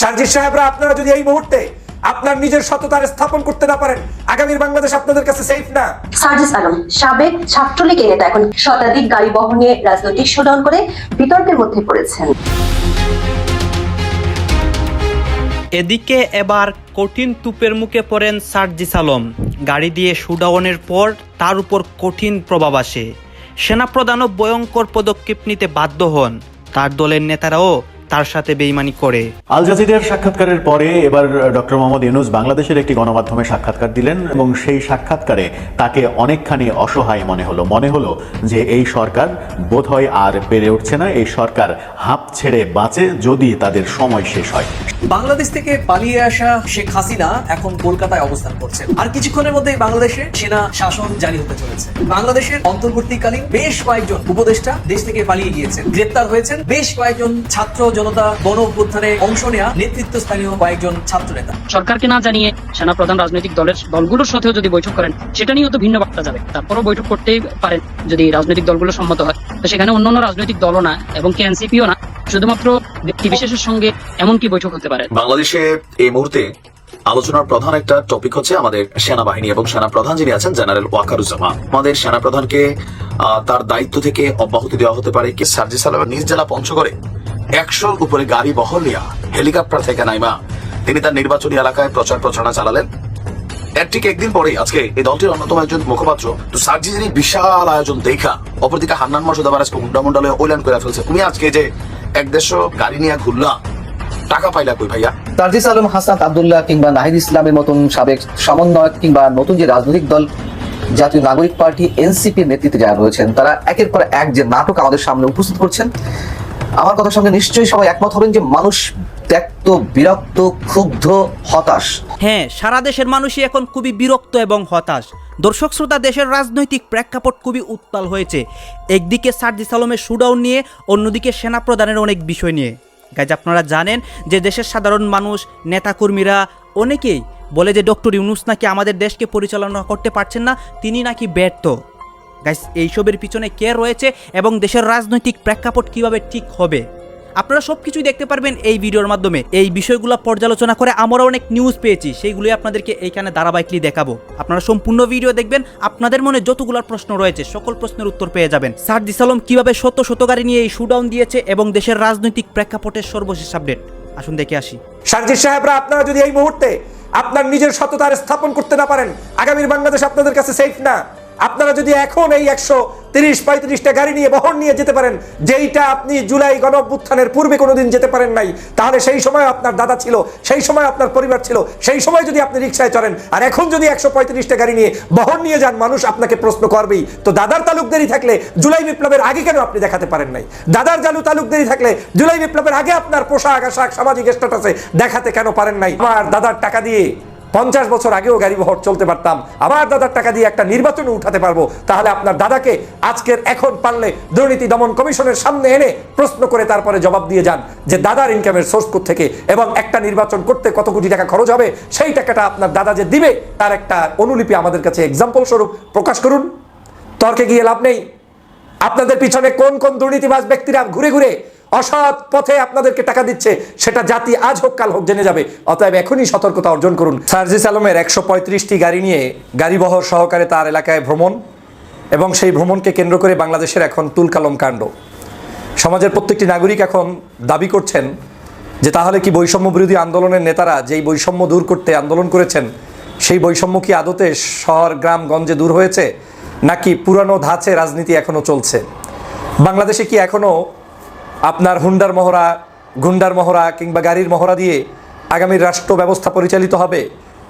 সার্জিস সাহেবরা আপনারা যদি এই মুহূর্তে আপনার নিজের সততার স্থাপন করতে না পারেন আগামীর বাংলাদেশ আপনাদের কাছে সেফ না? সার্জিস আলম সাবেক ছাত্রলীগের নেতা এখন শতাধিক গাড়ি বহন রাজনৈতিক শোডাউন করে বিতর্কের মধ্যে পড়েছেন। এদিকে এবার কঠিন তুপের মুখে পড়েন সার্জিস আলম। গাড়ি দিয়ে শুডাউনের পর তার উপর কঠিন প্রভাব আসে। সেনাপ্রধানও ভয়ঙ্কর পদক্ষেপ নিতে বাধ্য হন। তার দলের নেতারাও তার সাথে বেইমানি করে। আল জাজিদের সাক্ষাৎকারের পরে এবার ডক্টর মোহাম্মদ ইউনুস বাংলাদেশের একটি গণমাধ্যমে সাক্ষাৎকার দিলেন এবং সেই সাক্ষাৎকারে তাকে অনেকখানি অসহায় মনে হলো। মনে হলো যে এই সরকার বোধহয় আর পেরে উঠছে না, এই সরকার হাঁপ ছেড়ে বাঁচে যদি তাদের সময় শেষ হয়। বাংলাদেশ থেকে পালিয়ে আসা শেখ হাসিনা এখন কলকাতায় অবস্থান করছেন। আর কিছুক্ষণের মধ্যেই বাংলাদেশে সেনা শাসন জারি হতে চলেছে। বাংলাদেশের অন্তর্বর্তীকালীন বেশ কয়েকজন উপদেষ্টা দেশ থেকে পালিয়ে গিয়েছেন। গ্রেপ্তার হয়েছেন বেশ কয়েকজন ছাত্র জনতা গণ অভ্যুত্থানে অংশ নেওয়া নেতৃত্বস্থানীয় কয়েকজন ছাত্র নেতা সরকারকে না জানিয়ে সেনা প্রধান রাজনৈতিক দলের দলগুলোর সাথেও যদি বৈঠক করেন, সেটা নিয়েও তো ভিন্ন বার্তা যাবে। তারপরও বৈঠক করতেই পারেন যদি রাজনৈতিক দলগুলো সম্মত হয়। তো সেখানে অন্যান্য রাজনৈতিক দলও না এবং কে এনসিপিও না। শুধুমাত্র ব্যক্তি বিশেষের সঙ্গে এমনকি বৈঠক হতে পারে। বাংলাদেশে এই মুহূর্তে আলোচনার প্রধান একটা টপিক হচ্ছে আমাদের সেনাবাহিনী এবং সেনা প্রধান যিনি আছেন, জেনারেল ওয়াকারুজ্জামান। আমাদের সেনা প্রধানকে তার দায়িত্ব থেকে অব্যাহতি দেওয়া হতে পারে কি? সার্জিস আলমের নিজ জেলা পঞ্চগড়ে একশোর উপরে গাড়ি বহল নিয়া, হেলিকপ্টার থেকে নাইমা। তিনি তার নির্বাচনী এলাকায় প্রচার প্রচারণা চালালেন। এর ঠিক একদিন পরে আজকে এই দলটির অন্যতম একজন মুখপাত্র, তো সার্জিসের এই বিশাল আয়োজন দেখা, অপরদিকে হান্নান মাসুদ আজকে হুন্ডা মুন্ডালে ওইলান করে ফেলছে। তুমি আজকে যে এক দেড়শো গাড়ি নিয়ে ঘুরলা। টাকা পাইলা কই ভাইয়া? তারজিস আলম হাসান আবদুল্লাহ কিংবা নাহিদ ইসলামের মতন সাবেক সমন্বয়ক কিংবা নতুন যে রাজনৈতিক দল জাতীয় নাগরিক পার্টি এনসিপির নেতৃত্বে যারা রয়েছেন তারা একের পর এক যে নাটক আমাদের সামনে উপস্থিত করছেন। আমার কথার সঙ্গে নিশ্চয়ই সবাই একমত হবেন যে মানুষ ত্যক্ত বিরক্ত ক্ষুব্ধ হতাশ। হ্যাঁ সারা দেশের মানুষই এখন খুবই বিরক্ত এবং হতাশ। দর্শক শ্রোতা, দেশের রাজনৈতিক প্রেক্ষাপট খুবই উত্তাল হয়েছে। একদিকে সার্জিস আলমের শুডাউন নিয়ে, অন্যদিকে সেনা প্রদানের অনেক বিষয় নিয়ে। গাইজ, আপনারা জানেন যে দেশের সাধারণ মানুষ, নেতাকর্মীরা অনেকেই বলে যে ডক্টর ইউনুস নাকি আমাদের দেশকে পরিচালনা করতে পারছেন না, তিনি নাকি ব্যর্থ। গাইস এইসবের পিছনে কে রয়েছে এবং দেশের রাজনৈতিক প্রেক্ষাপট কীভাবে ঠিক হবে? আপনারা সব কিছুই দেখতে পারবেন এই ভিডিওর মাধ্যমে। এই বিষয়গুলো পর্যালোচনা করে আমরা অনেক নিউজ পেয়েছি সেইগুলোই আপনাদেরকে এইখানে ধারাবাহিকলি দেখাবো। আপনারা সম্পূর্ণ ভিডিও দেখবেন, আপনাদের মনে যতগুলো প্রশ্ন রয়েছে, সকল প্রশ্নের উত্তর পেয়ে যাবেন। সার্জিস আলম কীভাবে শত শত গাড়ি নিয়ে এই শুডাউন দিয়েছে এবং দেশের রাজনৈতিক প্রেক্ষাপটের সর্বশেষ আপডেট আসুন দেখে আসি। সার্জিস সাহেবরা, আপনারা যদি এই মুহূর্তে আপনার নিজের সততার স্থাপন করতে না পারেন, আগামীর বাংলাদেশ আপনাদের কাছে সেফ না। আপনারা যদি এখন এই একশো তিরিশ, পঁয়ত্রিশটা গাড়ি নিয়ে বহন নিয়ে যেতে পারেন, যেইটা আপনি জুলাই গণ পূর্বে কোনোদিন যেতে পারেন নাই, তাহলে সেই সময় আপনার দাদা ছিল, সেই সময় আপনার পরিবার ছিল, সেই সময় যদি আপনি রিক্সায় চড়েন, আর এখন যদি একশো পঁয়ত্রিশটা গাড়ি নিয়ে বহন নিয়ে যান, মানুষ আপনাকে প্রশ্ন করবেই, তো দাদার তালুকদারি থাকলে জুলাই বিপ্লবের আগে কেন আপনি দেখাতে পারেন নাই? দাদার জালু তালুকদারি থাকলে জুলাই বিপ্লবের আগে আপনার পোশাক, আশাক, সামাজিক স্ট্যাটাসে দেখাতে কেন পারেন নাই? আমার দাদার টাকা দিয়ে। পঞ্চাশ বছর আগেও গাড়ি বহর চলতে পারতাম। আবার দাদার টাকা দিয়ে একটা নির্বাচনে উঠাতে পারব। তাহলে আপনার দাদাকে আজকের এখন পারলে দুর্নীতি দমন কমিশনের সামনে এনে প্রশ্ন করে তারপরে জবাব দিয়ে যান যে দাদার ইনকামের সোর্স থেকে এবং একটা নির্বাচন করতে কত কোটি টাকা খরচ হবে? সেই টাকাটা আপনার দাদা যে দিবে, তার একটা অনুলিপি আমাদের কাছে এক্সাম্পল স্বরূপ। প্রকাশ করুন। তর্কে গিয়ে লাভ নেই। আপনাদের পিছনে কোন কোন দুর্নীতিবাজ ব্যক্তিরা ঘুরে ঘুরে অসৎ পথে আপনাদেরকে টাকা দিচ্ছে, সেটা জাতি আজ হোক কাল হোক জেনে যাবে। অতএব এখনই সতর্কতা অর্জন করুন। সার্জিস আলমের একশো পঁয়ত্রিশটি গাড়ি নিয়ে গাড়িবহর সহকারে তার এলাকায় ভ্রমণ এবং সেই ভ্রমণকে কেন্দ্র করে বাংলাদেশের এখন তুলকালম কাণ্ড। সমাজের প্রত্যেকটি নাগরিক এখন দাবি করছেন যে তাহলে কি বৈষম্য বিরোধী আন্দোলনের নেতারা যেই বৈষম্য দূর করতে আন্দোলন করেছেন, সেই বৈষম্য কি আদতে শহর, গ্রাম, গঞ্জে দূর হয়েছে, নাকি পুরানো ধাঁচে রাজনীতি এখনও চলছে? বাংলাদেশে কি এখনও আপনার হুন্ডার মহড়া, গুন্ডার মহড়া কিংবা গাড়ির মহড়া দিয়ে আগামী রাষ্ট্র ব্যবস্থা পরিচালিত হবে?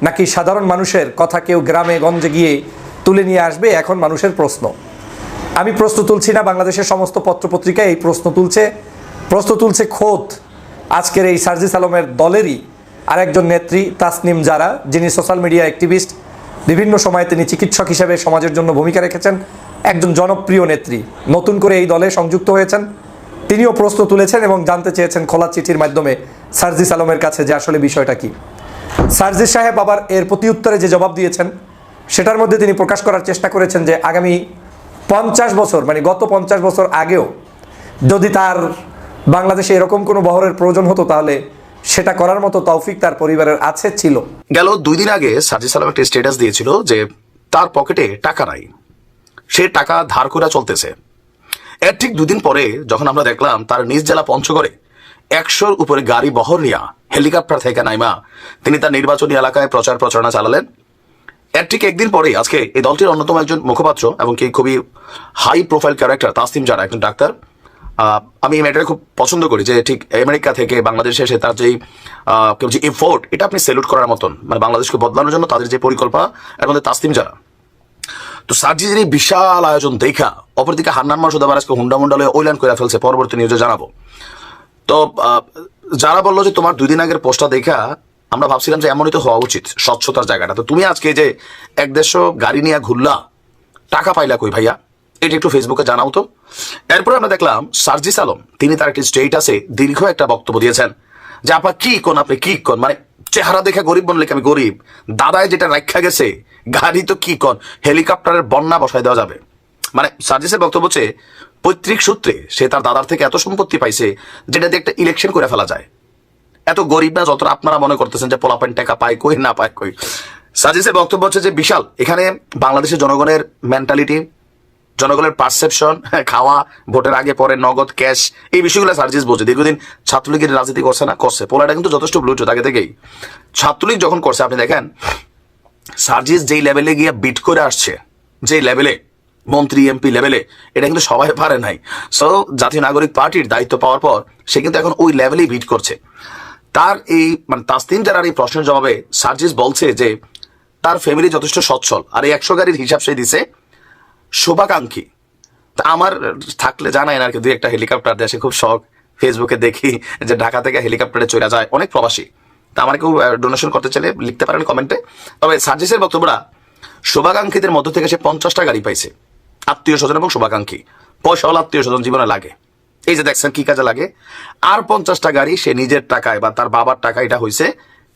নাকি সাধারণ মানুষের কথা কেউ গ্রামে, গঞ্জে গিয়ে তুলে নিয়ে আসবে? এখন মানুষের প্রশ্ন। আমি প্রশ্ন তুলছি না, বাংলাদেশের সমস্ত পত্রপত্রিকায় এই প্রশ্ন তুলছে। প্রশ্ন তুলছে খোদ। আজকের এই সার্জিস আলমের দলেরই আরেকজন নেত্রী, তাসনিম যারা যিনি সোশ্যাল মিডিয়া অ্যাক্টিভিস্ট। বিভিন্ন সময়ে তিনি চিকিৎসক হিসেবে সমাজের জন্য ভূমিকা রেখেছেন। একজন জনপ্রিয় নেত্রী। নতুন করে এই দলে সংযুক্ত হয়েছেন। তিনিও প্রশ্ন তুলেছেন এবং জানতে চেয়েছেন খোলা চিঠির মাধ্যমে সার্জিস আলমের কাছে যে আসলে বিষয়টা কি। সার্জিস সাহেব আবার এর প্রতি উত্তরে যে জবাব দিয়েছেন, সেটার মধ্যে তিনি প্রকাশ করার চেষ্টা করেছেন যে আগামী পঞ্চাশ বছর মানে গত পঞ্চাশ বছর আগেও যদি তার বাংলাদেশে এরকম কোনো বহরের প্রয়োজন হতো, তাহলে সেটা করার মতো তৌফিক তার পরিবারের আছে, ছিল। গেল দুই দিন আগে সার্জি সালাম একটা স্ট্যাটাস দিয়েছিল যে তার পকেটে টাকা নাই। সে টাকা ধার করে চলতেছে। এর ঠিক দুদিন পরে যখন আমরা দেখলাম তার নিজ জেলা পঞ্চগড়ে একশোর উপরে গাড়ি বহর নিয়া হেলিকপ্টার থেকে নাইমা, তিনি তার নির্বাচনী এলাকায় প্রচার প্রচারণা চালালেন। এর ঠিক একদিন পরে আজকে এই দলটির অন্যতম একজন মুখপাত্র এবং কি খুবই হাই প্রোফাইল ক্যারেক্টার তাসিম যারা একজন ডাক্তার। আমি এই ম্যাটারে খুব পছন্দ করি যে ঠিক আমেরিকা থেকে বাংলাদেশে এসে তার যেই কেউ যে এফোর্ট এটা আপনি সেলুট করার মতন মানে বাংলাদেশকে বদলানোর জন্য তাদের যে পরিকল্পনা, এর মধ্যে তাসিম যারা তো সার্জিজের এই বিশাল আয়োজন দেখা। অপরদিকে হান্নান মাসুদ আবার আজকে হুন্ডা মুন্ডা লয়ে ওইলান করে ফেলছে, পরবর্তী নিউজে জানাব। তো যারা বলল যে তোমার দুই দিন আগের পোস্টটা দেখা, আমরা ভাবছিলাম যে এমনই তো হওয়া উচিত, স্বচ্ছতার জায়গাটা। তো তুমি আজকে যে এক দেড়শো গাড়ি নিয়ে ঘুরলা, টাকা পাইলা কই ভাইয়া? এটা একটু ফেসবুকে জানাও তো। এরপরে আমরা দেখলাম সার্জিস আলম, তিনি তার একটি স্টেটাসে দীর্ঘ একটা বক্তব্য দিয়েছেন, যে আপা কি কোন, আপনি কি কোন? মানে চেহারা দেখে গরিব কি আমি গরিব? দাদায় যেটা রাখা গেছে, গাড়ি তো কি কর? হেলিকপ্টারের বন্যা বসায় দেওয়া যাবে। মানে সার্জিসের বক্তব্য হচ্ছে, পৈতৃক সূত্রে সে তার দাদার থেকে এত সম্পত্তি পাইছে যেটা দিয়ে একটা ইলেকশন করে ফেলা যায়। এত গরিব না যতটা আপনারা মনে করতেছেন যে পোলাপেন টাকা পায় কই না পায় কই। সাজিসের বক্তব্য হচ্ছে যে বিশাল, এখানে বাংলাদেশের জনগণের মেন্টালিটি জনগণের পারসেপশন খাওয়া, ভোটের আগে, পরে নগদ ক্যাশ এই বিষয়গুলো সার্জিস বলছে। দীর্ঘদিন ছাত্রলীগের রাজনীতি করছে না, করছে। পোলাটা কিন্তু যথেষ্ট ব্লুটুথ আগে থেকেই। ছাত্রলীগ যখন করছে, আপনি দেখেন, সার্জিস যেই লেভেলে গিয়ে বিট করে আসছে, যেই লেভেলে মন্ত্রী এমপি লেভেলে এটা কিন্তু সবাই পারে নাই। সো জাতীয় নাগরিক পার্টির দায়িত্ব পাওয়ার পর, সে কিন্তু এখন ওই লেভেলেই বিট করছে। তার এই মানে তাসতিন যারা এই প্রশ্নের জবাবে সার্জিস বলছে যে, তার ফ্যামিলি যথেষ্ট সচ্ছল। আর এই একশো গাড়ির হিসাব সে দিছে শুভাকাঙ্ক্ষী। তা আমার থাকলে জানাই না আর কি, দুই একটা হেলিকপ্টার দেশে খুব শখ। ফেসবুকে দেখি যে ঢাকা থেকে হেলিকপ্টারে চলে যায় অনেক প্রবাসী। তা আমার কেউ ডোনেশন করতে চাইলে লিখতে পারেন কমেন্টে তবে সার্জিসের বক্তব্যটা, শুভাকাঙ্ক্ষীদের মধ্য থেকে সে পঞ্চাশটা গাড়ি পাইছে। আত্মীয় স্বজন এবং শুভাকাঙ্ক্ষী। পয়সা পয়সাওয়ালা আত্মীয় স্বজন জীবনে লাগে। এই যে দেখছেন কি কাজে লাগে। আর পঞ্চাশটা গাড়ি সে নিজের টাকায় বা তার বাবার টাকা এটা হয়েছে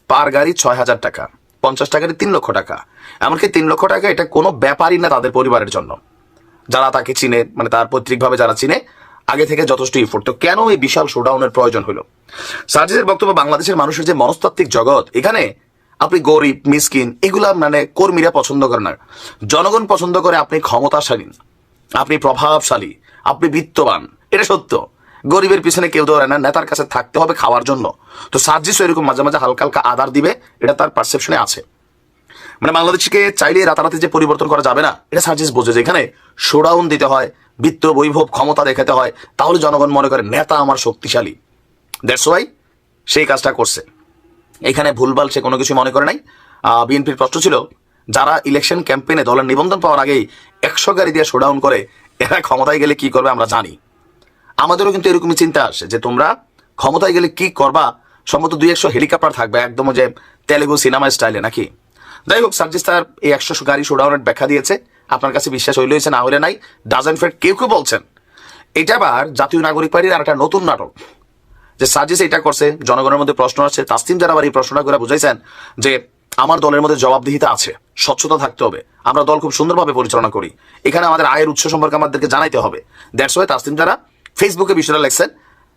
পার গাড়ি ছয় হাজার টাকা। পঞ্চাশটা গাড়ি তিন লক্ষ টাকা। এমনকি তিন লক্ষ টাকা এটা কোনো ব্যাপারই না তাদের পরিবারের জন্য। যারা তাকে চিনে মানে তার পৈতৃকভাবে যারা চিনে, আগে থেকে যথেষ্ট ইফোর্ট তো কেন এই বিশাল শোডাউনের প্রয়োজন হলো? সার্জিসের বক্তব্য, বাংলাদেশের মানুষের যে মনস্তাত্ত্বিক জগৎ, এখানে আপনি গরিব, মিসকিন, এগুলা মানে কর্মীরা পছন্দ করে না। জনগণ পছন্দ করে আপনি ক্ষমতাশালী, আপনি প্রভাবশালী, আপনি বিত্তবান, এটা সত্য। গরিবের পিছনে কেউ দৌড়ায় না, নেতার কাছে থাকতে হবে খাওয়ার জন্য। তো সার্জিসও এরকম মাঝে মাঝে হালকা হালকা আদার দিবে, এটা তার পারসেপশনে আছে। মানে বাংলাদেশকে চাইলে রাতারাতি যে পরিবর্তন করা যাবে না, এটা সার্জিস বোঝে যে এখানে শোডাউন দিতে হয়, বিত্ত বৈভব ক্ষমতা দেখাতে হয়, তাহলে জনগণ মনে করে, নেতা আমার শক্তিশালী। দ্যাটস ওয়াই সেই কাজটা করছে। এখানে ভুলভাল সে কোনো কিছু মনে করে নাই। বিএনপির প্রশ্ন ছিল, যারা ইলেকশন ক্যাম্পেইনে দলের নিবন্ধন পাওয়ার আগেই একশো গাড়ি দিয়ে শোডাউন করে, এরা ক্ষমতায় গেলে কি করবে আমরা জানি। আমাদেরও কিন্তু এরকমই চিন্তা আসে যে তোমরা ক্ষমতায় গেলে কি করবা? সম্ভবত দুই একশো হেলিকপ্টার থাকবে, একদম যে তেলেগু সিনেমা স্টাইলে নাকি? যাই হোক সার্জিস তার এই একশো গাড়ি শোডাউনের ব্যাখ্যা দিয়েছে। আপনার কাছে বিশ্বাস হইলে হয়েছে, না হলে নাই। ডাজন ফেট কেউ কেউ বলছেন। এটা আবার জাতীয় নাগরিক পার্টির আর একটা নতুন নাটক। যে সার্জিস এটা করছে, জনগণের মধ্যে প্রশ্ন আছে তাসতিম যারা আবার এই প্রশ্নটা করে বুঝাইছেন যে আমার দলের মধ্যে জবাবদিহিতা আছে, স্বচ্ছতা থাকতে হবে, আমরা দল খুব সুন্দরভাবে পরিচালনা করি। এখানে আমাদের আয়ের উৎস সম্পর্কে আমাদেরকে জানাইতে হবে। দ্যাটস ওয়াই তাসতিম যারা ফেসবুকে বিষয়টা লেখছেন,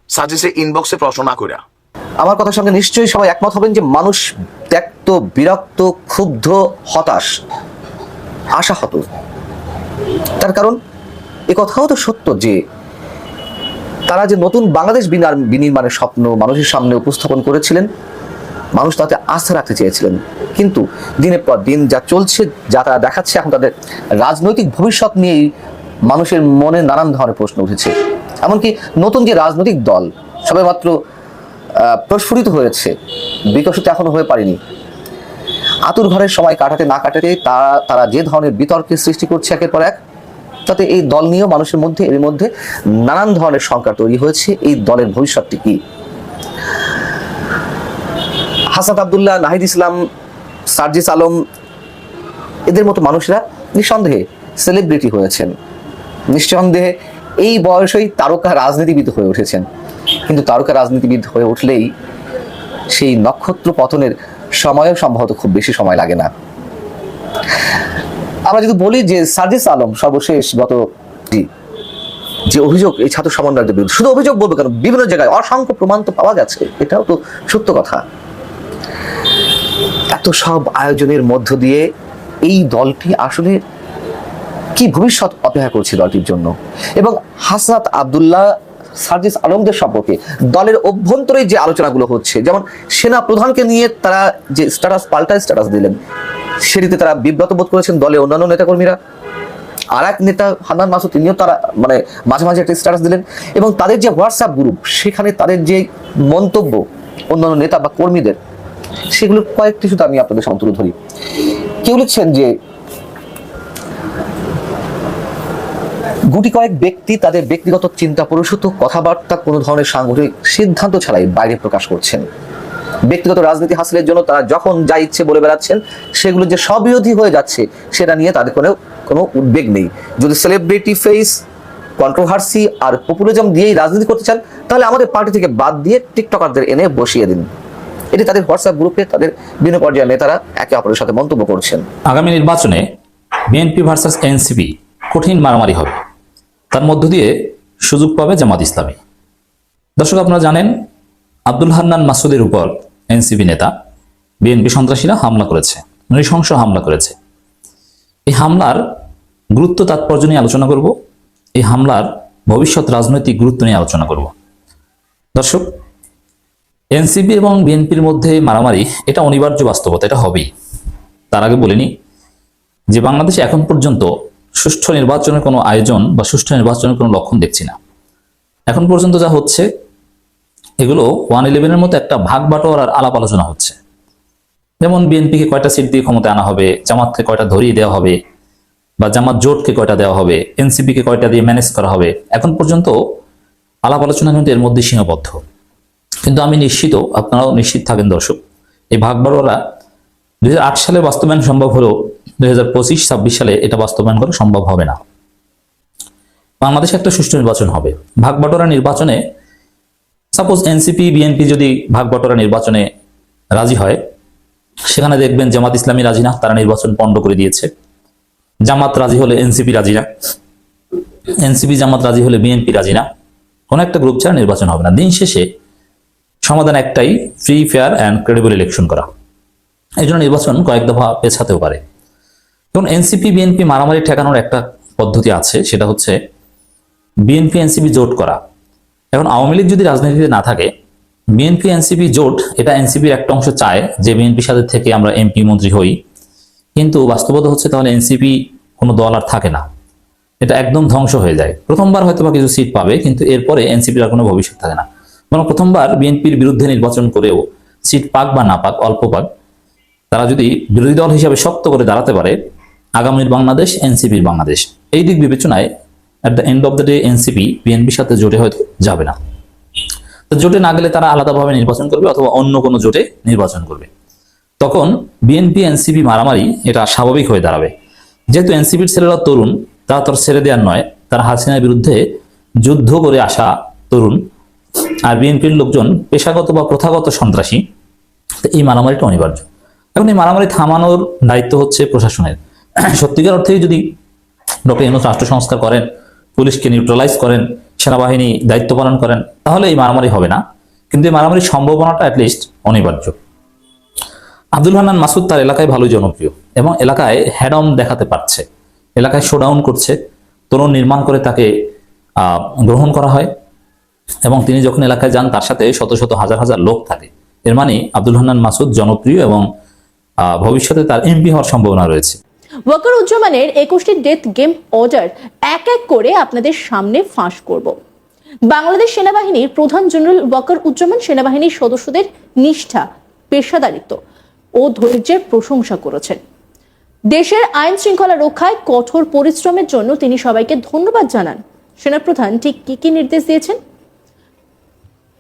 সার্জিসের ইনবক্সে প্রশ্ন না করিয়া আমার কথার সঙ্গে নিশ্চয়ই সবাই একমত হবেন যে মানুষ ত্যক্ত, বিরক্ত, ক্ষুব্ধ, হতাশ, আশাহত। তার কারণ, এ কথাও তো সত্য যে তারা যে নতুন বাংলাদেশ বিনির্মাণের স্বপ্ন মানুষের সামনে উপস্থাপন করেছিলেন, মানুষ তাতে আস্থা রাখতে চেয়েছিলেন। কিন্তু দিনের পর দিন যা চলছে, যা তারা দেখাচ্ছে, এখন তাদের রাজনৈতিক ভবিষ্যৎ নিয়েই মানুষের মনে নানান ধরনের প্রশ্ন উঠেছে। এমনকি নতুন যে রাজনৈতিক দল সবে মাত্র প্রস্ফুটিত হয়েছে। বিকশিত এখনও হয়ে পারেনি। আতুর ঘরের সময় কাটাতে না কাটাতে তারা তারা যে ধরনের বিতর্কের সৃষ্টি করছে একের পর এক, তাতে এই দল নিয়েও মানুষের মধ্যে, এর মধ্যে নানান ধরনের শঙ্কা তৈরি হয়েছে। এই দলের ভবিষ্যৎটি কি? হাসান আবদুল্লাহ, নাহিদ ইসলাম, সার্জিস আলম, এদের মতো মানুষরা নিঃসন্দেহে সেলিব্রিটি হয়েছেন। নিঃসন্দেহে এই বয়সেই তারকা রাজনীতিবিদ হয়ে উঠেছেন। কিন্তু তারকা রাজনীতিবিদ হয়ে উঠলেই সেই নক্ষত্র পতনের সময়ও সম্ভবত খুব বেশি সময় লাগে না। আমরা যদি বলি যে সার্জিস আলম সর্বশেষ গত যে অভিযোগ, এই ছাত্র সমন্বয়কদের বিরুদ্ধে, শুধু অভিযোগ বলব কেন? বিভিন্ন জায়গায় অসংখ্য প্রমাণ তো পাওয়া গেছে, এটাও তো সত্য কথা। এত সব আয়োজনের মধ্য দিয়ে এই দলটি আসলে কি ভবিষ্যৎ অপেক্ষা করছে দলটির জন্য? এবং হাসনাত আব্দুল্লাহ সার্জিস আলমদের সম্পর্কে। দলের অভ্যন্তরে যে আলোচনাগুলো হচ্ছে, যেমন সেনা প্রধানকে নিয়ে তারা যে স্ট্যাটাস পাল্টা স্ট্যাটাস দিলেন, সেটিতে তারা বিব্রত বোধ করেছেন দলের অন্যান্য নেতাকর্মীরা। আর এক নেতা, হান্নান মাসুদ, তিনিও তারা মানে মাঝে মাঝে একটা স্ট্যাটাস দিলেন। এবং তাদের যে হোয়াটসঅ্যাপ গ্রুপ, সেখানে তাদের যে মন্তব্য অন্যান্য নেতা বা কর্মীদের, সেগুলোর কয়েকটি শুধু আমি আপনাদের তুলে ধরি। কেউ লিখছেন যে গুটি কয়েক ব্যক্তি তাদের ব্যক্তিগত চিন্তা প্রসূত কথাবার্তা কোনো ধরনের সাংগঠনিক সিদ্ধান্ত ছাড়াই বাইরে প্রকাশ করছেন। ব্যক্তিগত রাজনীতি হাসিলের জন্য তারা যখন যা ইচ্ছে বলে বেড়াচ্ছেন, সেগুলো যে স্ববিরোধী হয়ে যাচ্ছে, সেটা নিয়ে তাদের কোনো কোনো উদ্বেগ নেই। যদি সেলিব্রিটি ফেস কন্ট্রোভার্সি আর পপুলিজম দিয়েই রাজনীতি করতে চান, তাহলে আমাদের পার্টি থেকে বাদ দিয়ে টিকটকারদের এনে বসিয়ে দিন। এটি তাদের হোয়াটসঅ্যাপ গ্রুপে তাদের বিভিন্ন পর্যায়ের নেতারা একে অপরের সাথে মন্তব্য করছেন। আগামী নির্বাচনে বিএনপি ভার্সাস এনসিপি কঠিন মারামারি হবে। তার মধ্য দিয়ে সুযোগ পাবে জামাত ইসলামী। দর্শক, আপনারা জানেন, আব্দুল হান্নান মাসুদের উপর এনসিপি নেতা বিএনপি সন্ত্রাসীরা হামলা করেছে, নৃশংস হামলা করেছে। এই হামলার গুরুত্ব তাৎপর্য নিয়ে আলোচনা করব, এই হামলার ভবিষ্যৎ রাজনৈতিক গুরুত্ব নিয়ে আলোচনা করব। দর্শক, এনসিপি এবং বিএনপির মধ্যে মারামারি, এটা অনিবার্য বাস্তবতা, এটা হবেই। তার আগে বলিনি যে বাংলাদেশে এখন পর্যন্ত সুষ্ঠু নির্বাচনের কোনো আয়োজন বা সুষ্ঠু নির্বাচনের কোনো লক্ষণ দেখছি না। এখন পর্যন্ত যা হচ্ছে, এগুলো ওয়ান ইলেভেনের মতো একটা ভাগ বাটোয়ারার আলাপ আলোচনা হচ্ছে। যেমন বিএনপিকে কয়টা সিট দিয়ে ক্ষমতা আনা হবে, জামাতকে কয়টা ধরিয়ে দেওয়া হবে, বা জামাত জোটকে কয়টা দেওয়া হবে, এনসিপিকে কয়টা দিয়ে ম্যানেজ করা হবে, এখন পর্যন্ত আলাপ আলোচনা কিন্তু এর মধ্যে সীমাবদ্ধ। কিন্তু আমি নিশ্চিত, আপনারাও নিশ্চিত থাকেন দর্শক, এই ভাগ বাটোয়ারা দুই সালে বাস্তবায়ন সম্ভব হলেও দুই হাজার পঁচিশ, ছাব্বিশ সালে এটা বাস্তবায়ন করা সম্ভব হবে না। বাংলাদেশে একটা সুষ্ঠু নির্বাচন হবে। ভাগ বাটোয়ারা নির্বাচনে সাপোজ এনসিপি বিএনপি যদি ভাগ বাটোয়ারা নির্বাচনে রাজি হয়, সেখানে দেখবেন জামাত ইসলামী রাজি না, তারা নির্বাচন পণ্ড করে দিয়েছে। জামাত রাজি হলে এনসিপি রাজি না। এনসিপি জামাত রাজি হলে বিএনপি রাজি না। কোনো একটা গ্রুপ ছাড়া নির্বাচন হবে না। দিন শেষে সমাধান একটাই free fair and credible election করা। এই জন্য নির্বাচন কয়েক দফা পেছাতেও পারে। এবং এনসিপি, বিএনপি মারামারি ঠেকানোর একটা পদ্ধতি আছে, সেটা হচ্ছে বিএনপি, এনসিপি জোট করা। এখন আওয়ামী লীগ যদি রাজনীতিতে না থাকে, বিএনপি, এনসিপি জোট, এটা এনসিপির একটা অংশ চায় যে বিএনপির সাথে থেকে আমরা এমপি মন্ত্রী হই। কিন্তু বাস্তবতা হচ্ছে তাহলে এনসিপি কোনো দল আর থাকে না। এটা একদম ধ্বংস হয়ে যায়। প্রথমবার হয়তো বা কিছু সিট পাবে, কিন্তু এরপরে এনসিপির আর কোনো ভবিষ্যৎ থাকে না। মানে প্রথমবার বিএনপির বিরুদ্ধে নির্বাচন করেও সিট পাক বা না পাক, অল্প পাক তারা যদি বিরোধী দল হিসাবে শক্ত করে দাঁড়াতে পারে, আগামীর বাংলাদেশ, এনসিপির বাংলাদেশ। এই দিক বিবেচনায় at the end of the day NCP, বিএনপির সাথে জোটে হয়তো যাবে না। তো জোটে না গেলে তারা আলাদাভাবে নির্বাচন করবে অথবা অন্য কোনো জোটে নির্বাচন করবে। তখন বিএনপি, এনসিপি মারামারি এটা স্বাভাবিক হয়ে দাঁড়াবে। যেহেতু এনসিপির ছেলেরা তরুণ, তারা তোর ছেড়ে দেওয়ার নয়, তারা হাসিনার বিরুদ্ধে যুদ্ধ করে আসা তরুণ। আর বিএনপির লোকজন পেশাগত বা প্রথাগত সন্ত্রাসী এই মারামারিটা অনিবার্য। এখন এই মারামারি থামানোর দায়িত্ব হচ্ছে প্রশাসনের। সত্যিকার অর্থেই যদি ডক্টর ইউনুস রাষ্ট্র সংস্কার করেন, পুলিশকে নিউট্রালাইজ করেন, সেনাবাহিনী দায়িত্ব পালন করেন, তাহলে এই মারামারি হবে না। কিন্তু এই মারামারির সম্ভাবনাটা অ্যাটলিস্ট অনিবার্য। আব্দুল হান্নান মাসুদ তার এলাকায় ভালোই জনপ্রিয় এবং এলাকায় হ্যাডম দেখাতে পারছে। এলাকায় শোডাউন করছে, তরুণ নির্মাণ করে তাকে গ্রহণ করা হয় এবং তিনি যখন এলাকায় যান, তার সাথে শত শত হাজার হাজার লোক থাকে। এর মানে আব্দুল হান্নান মাসুদ জনপ্রিয় এবং ভবিষ্যতে তার এমপি হওয়ার সম্ভাবনা রয়েছে। ওয়াকার উজ্জামানের একুশটি ডেথ গেম অর্ডার এক এক করে আপনাদের সামনে ফাঁস করব। বাংলাদেশ সেনাবাহিনীর প্রধান জেনারেল ওয়াকার উজ্জামান সেনাবাহিনীর সদস্যদের নিষ্ঠা, পেশাদারিত্ব ও ধৈর্যের প্রশংসা করেছেন। দেশের আইন শৃঙ্খলা রক্ষায় কঠোর পরিশ্রমের জন্য তিনি সবাইকে ধন্যবাদ জানান। সেনাপ্রধান ঠিক কি কি নির্দেশ দিয়েছেন?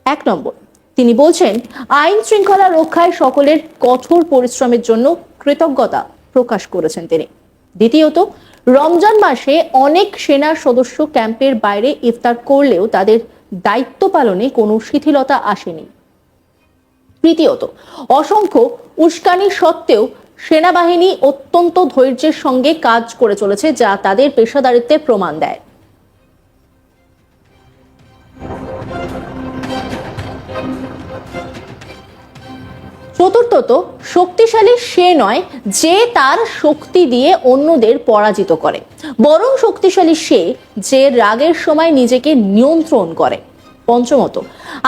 এক নম্বর তিনি বলছেন, আইন শৃঙ্খলা রক্ষায় সকলের কঠোর পরিশ্রমের জন্য কৃতজ্ঞতা প্রকাশ করেছেন তিনি। দ্বিতীয়ত, রমজান মাসে অনেক সেনা সদস্য ক্যাম্পের বাইরে ইফতার করলেও তাদের দায়িত্ব পালনে কোনো শিথিলতা আসেনি। তৃতীয়ত, অসংখ্য উস্কানি সত্ত্বেও সেনাবাহিনী অত্যন্ত ধৈর্যের সঙ্গে কাজ করে চলেছে যা তাদের পেশাদারিত্বের প্রমাণ দেয়। চতুর্থত শক্তিশালী সে নয় যে তার শক্তি দিয়ে অন্যদের পরাজিত করে। বরং শক্তিশালী সে যে রাগের সময় নিজেকে নিয়ন্ত্রণ করে। পঞ্চমত,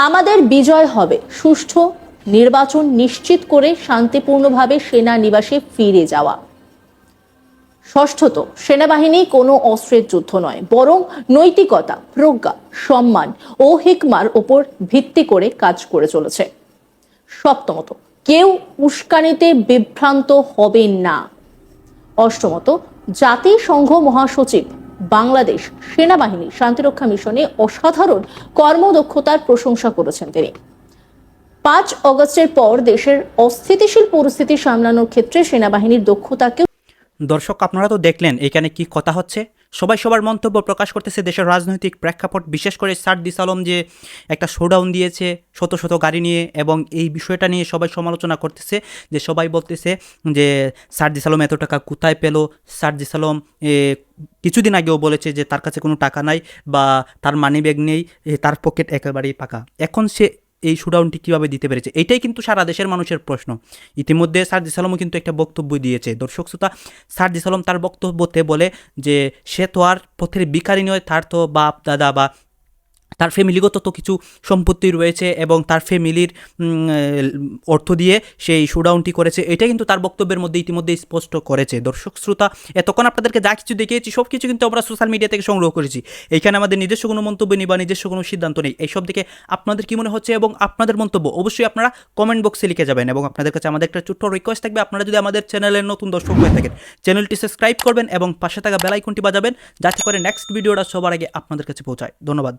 আমাদের বিজয় হবে। সুষ্ঠু নির্বাচন নিশ্চিত করে শান্তিপূর্ণভাবে সেনা নিবাসে ফিরে যাওয়া। ষষ্ঠত, সেনাবাহিনী কোনো অস্ত্রের যুদ্ধ নয়, বরং নৈতিকতা, প্রজ্ঞা, সম্মান ও হিকমার ওপর ভিত্তি করে কাজ করে চলেছে। সপ্তমত কেউ উস্কানিতে বিভ্রান্ত হবেন না। অষ্টমত, জাতিসংঘ মহাসচিব, বাংলাদেশ সেনাবাহিনী শান্তিরক্ষা মিশনে অসাধারণ কর্মদক্ষতার প্রশংসা করেছেন তিনি। পাঁচ অগস্টের পর দেশের অস্থিতিশীল পরিস্থিতি সামলানোর ক্ষেত্রে সেনাবাহিনীর দক্ষতাকে দর্শক, আপনারা তো দেখলেন এখানে কি কথা হচ্ছে। সবাই সবার মন্তব্য প্রকাশ করতেছে দেশের রাজনৈতিক প্রেক্ষাপট, বিশেষ করে সার্দিস আলম যে একটা শোডাউন দিয়েছে, শত শত গাড়ি নিয়ে এবং এই বিষয়টা নিয়ে সবাই সমালোচনা করতেছে যে সবাই বলতেছে যে সার্দিস আলম এত টাকা কোথায় পেল? সার্দিস আলম কিছুদিন আগেও বলেছে যে তার কাছে কোনো টাকা নাই বা তার মানি ব্যাগ নেই তার পকেট একেবারেই পাকা। এখন সে এই শুডাউনটি কীভাবে দিতে পেরেছে? এটাই কিন্তু সারা দেশের মানুষের প্রশ্ন। ইতিমধ্যে সার্জিস আলমও কিন্তু একটা বক্তব্য দিয়েছে। দর্শক শ্রোতা সার্জিস আলম তার বক্তব্যতে বলে যে, সে তো আর পথের বিকারী নয়, তার তো বাপ, দাদা বা তার ফ্যামিলিগত তো কিছু সম্পত্তি রয়েছে এবং তার ফ্যামিলির অর্থ দিয়ে সেই শোডাউনটি করেছে। এটা কিন্তু তার বক্তব্যের মধ্যে ইতিমধ্যে স্পষ্ট করেছে। দর্শক, শ্রোতা, এতক্ষণ আপনাদেরকে যা কিছু দেখিয়েছি সব কিছু কিন্তু আমরা সোশ্যাল মিডিয়া থেকে সংগ্রহ করেছি। এইখানে আমাদের নিজস্ব কোনো মন্তব্য নেই বা নিজস্ব কোনো সিদ্ধান্ত নেই। এইসব দিকে আপনাদের কি মনে হচ্ছে এবং আপনাদের মন্তব্য অবশ্যই আপনারা কমেন্ট বক্সে লিখে যাবেন এবং আপনাদের কাছে আমাদের একটা ছোট্ট রিকোয়েস্ট থাকবে। আপনারা যদি আমাদের চ্যানেলের নতুন দর্শক হয়ে থাকেন চ্যানেলটি সাবস্ক্রাইব করবেন এবং পাশে থাকা বেলাইকনটি বাজাবেন, যাতে করে নেক্সট ভিডিওটা সবার আগে আপনাদের কাছে পৌঁছায়। ধন্যবাদ।